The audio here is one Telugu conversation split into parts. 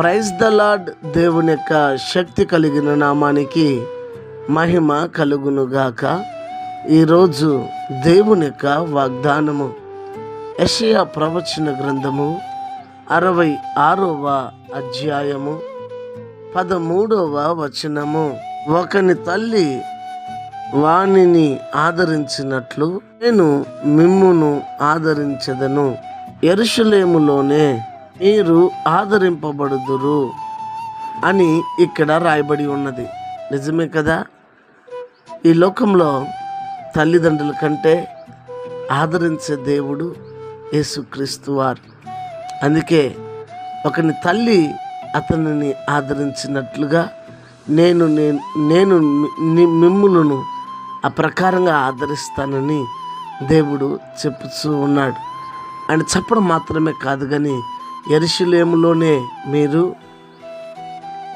ప్రైజ్ ద లార్డ్ దేవుని యొక్క శక్తి కలిగిన నామానికి మహిమ కలుగునుగాక ఈరోజు దేవుని యొక్క వాగ్దానము యషయా ప్రవచన గ్రంథము అరవై ఆరవ అధ్యాయము పదమూడవ వచనము. ఒకని తల్లి వాణిని ఆదరించినట్లు నేను మిమ్మును ఆదరించదను. ఎరుషులేములోనే మీరు ఆదరింపబడుదురు అని ఇక్కడ రాయబడి ఉన్నది. నిజమే కదా? ఈ లోకంలో తల్లిదండ్రుల కంటే ఆదరించే దేవుడు యేసుక్రీస్తు వారు. అందుకే ఒకని తల్లి అతనిని ఆదరించినట్లుగా నేను నేను నేను మిమ్ములను ఆ ప్రకారంగా ఆదరిస్తానని దేవుడు చెప్పుచూ ఉన్నాడు. ఆయన చెప్పడం మాత్రమే కాదు కానీ ఎరుషులేములోనే మీరు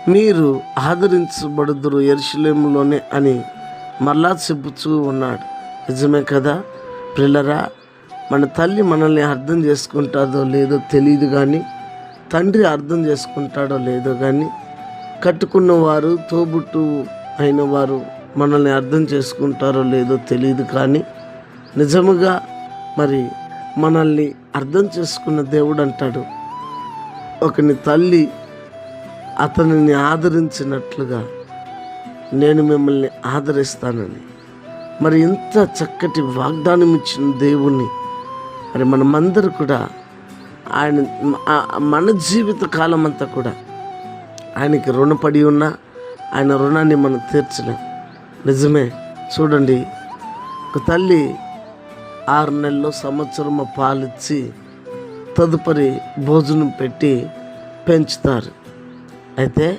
మీరు ఆదరించబడుదురు ఎరుషులేములోనే అని మరలా చెప్పుచూ ఉన్నాడు. నిజమే కదా? పిల్లరా మన తల్లి మనల్ని అర్థం చేసుకుంటాదో లేదో తెలియదు కానీ తండ్రి అర్థం చేసుకుంటాడో లేదో కానీ కట్టుకున్నవారు తోబుట్టు అయిన వారు మనల్ని అర్థం చేసుకుంటారో లేదో తెలియదు కానీ నిజముగా మరి మనల్ని అర్థం చేసుకున్న దేవుడు అంటాడు ఒకని తల్లి అతనిని ఆదరించినట్లుగా నేను మిమ్మల్ని ఆదరిస్తానని. మరి ఇంత చక్కటి వాగ్దానం ఇచ్చిన దేవుణ్ణి మరి మనమందరూ కూడా ఆయన మన జీవిత కాలం అంతా కూడా ఆయనకి రుణపడి ఉన్నా ఆయన రుణాన్ని మనం తీర్చలేం. నిజమే చూడండి. ఒక తల్లి ఆరు నెలలు సంవత్సరము పాలిచ్చి తదుపరి భోజనం పెట్టి పెంచుతారు. అయితే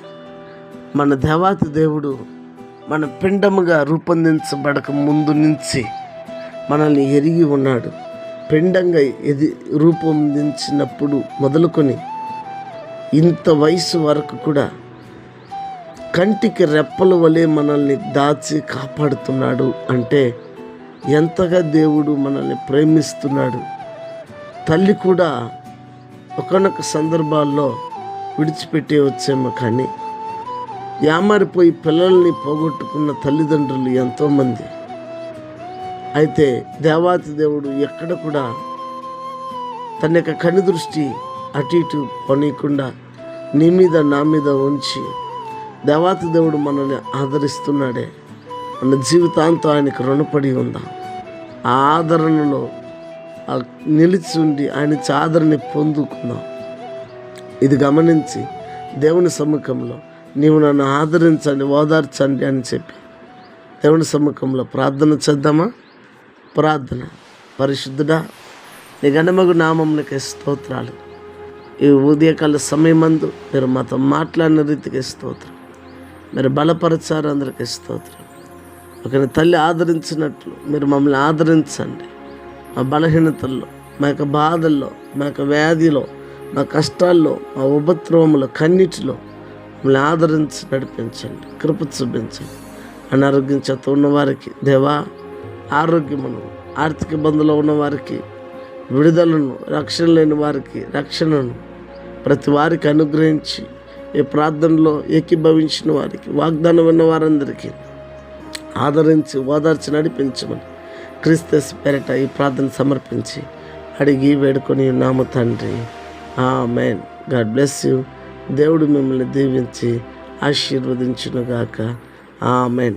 మన దేవాతి దేవుడు మన పిండముగా రూపొందించబడక ముందు నుంచి మనల్ని ఎరిగి ఉన్నాడు. పిండంగా ఎది రూపొందించినప్పుడు మొదలుకొని ఇంత వయసు వరకు కూడా కంటికి రెప్పల వలె మనల్ని దాచి కాపాడుతున్నాడు అంటే ఎంతగా దేవుడు మనల్ని ప్రేమిస్తున్నాడు. తల్లి కూడా ఒకనొక సందర్భాల్లో విడిచిపెట్టే వచ్చేమో కానీ యామారిపోయి పిల్లల్ని పోగొట్టుకున్న తల్లిదండ్రులు ఎంతోమంది. అయితే దేవాతి దేవుడు ఎక్కడ కూడా తన యొక్క కని దృష్టి అటు ఇటు పోనీయకుండా నీ మీద నా మీద ఉంచి దేవాతి దేవుడు మనల్ని ఆదరిస్తున్నాడే. మన జీవితాంతం ఆయనకు రుణపడి ఉందాం. ఆ ఆదరణలో నిలిచి ఉండి ఆయన చాదరిని పొందుకున్నాం పొందుకుందాం ఇది గమనించి దేవుని సముఖంలో నీవు నన్ను ఆదరించండి ఓదార్చండి అని చెప్పి దేవుని సముఖంలో ప్రార్థన చేద్దామా? ప్రార్థన. పరిశుద్ధుడా నీ గణమగు నామములకి స్తోత్రాలు. ఈ ఉదయకాల సమయమందు మీరు మాతో మాట్లాడిన రీతికి స్తోత్రం. మీరు బలపరచారు అందరికీ స్తోత్రం. ఒకరి తల్లి ఆదరించినట్లు మీరు మమ్మల్ని ఆదరించండి. మా బలహీనతల్లో మా యొక్క బాధల్లో మా యొక్క వ్యాధిలో మా కష్టాల్లో మా ఉపద్రవములో కన్నిటిలో మమ్మల్ని ఆదరించి నడిపించండి కృప చూపించండి. అనారోగ్యం చేత ఉన్నవారికి దేవా ఆరోగ్యమును ఆర్థిక ఇబ్బందులో ఉన్నవారికి విడుదలను రక్షణ లేని వారికి రక్షణను ప్రతి వారికి అనుగ్రహించి ఈ ప్రార్థనలో ఏకీభవించిన వారికి వాగ్దానం విన్న వారందరికీ ఆదరించి ఓదార్చి నడిపించమని క్రీస్తస్ పేరట ఈ ప్రార్థన సమర్పించి అడిగి వేడుకొని ఉన్నాము తండ్రి. ఆ మేన్ గాడ్ బ్లెస్ యూ. దేవుడు మిమ్మల్ని దీవించి ఆశీర్వదించునుగాక. ఆ మేన్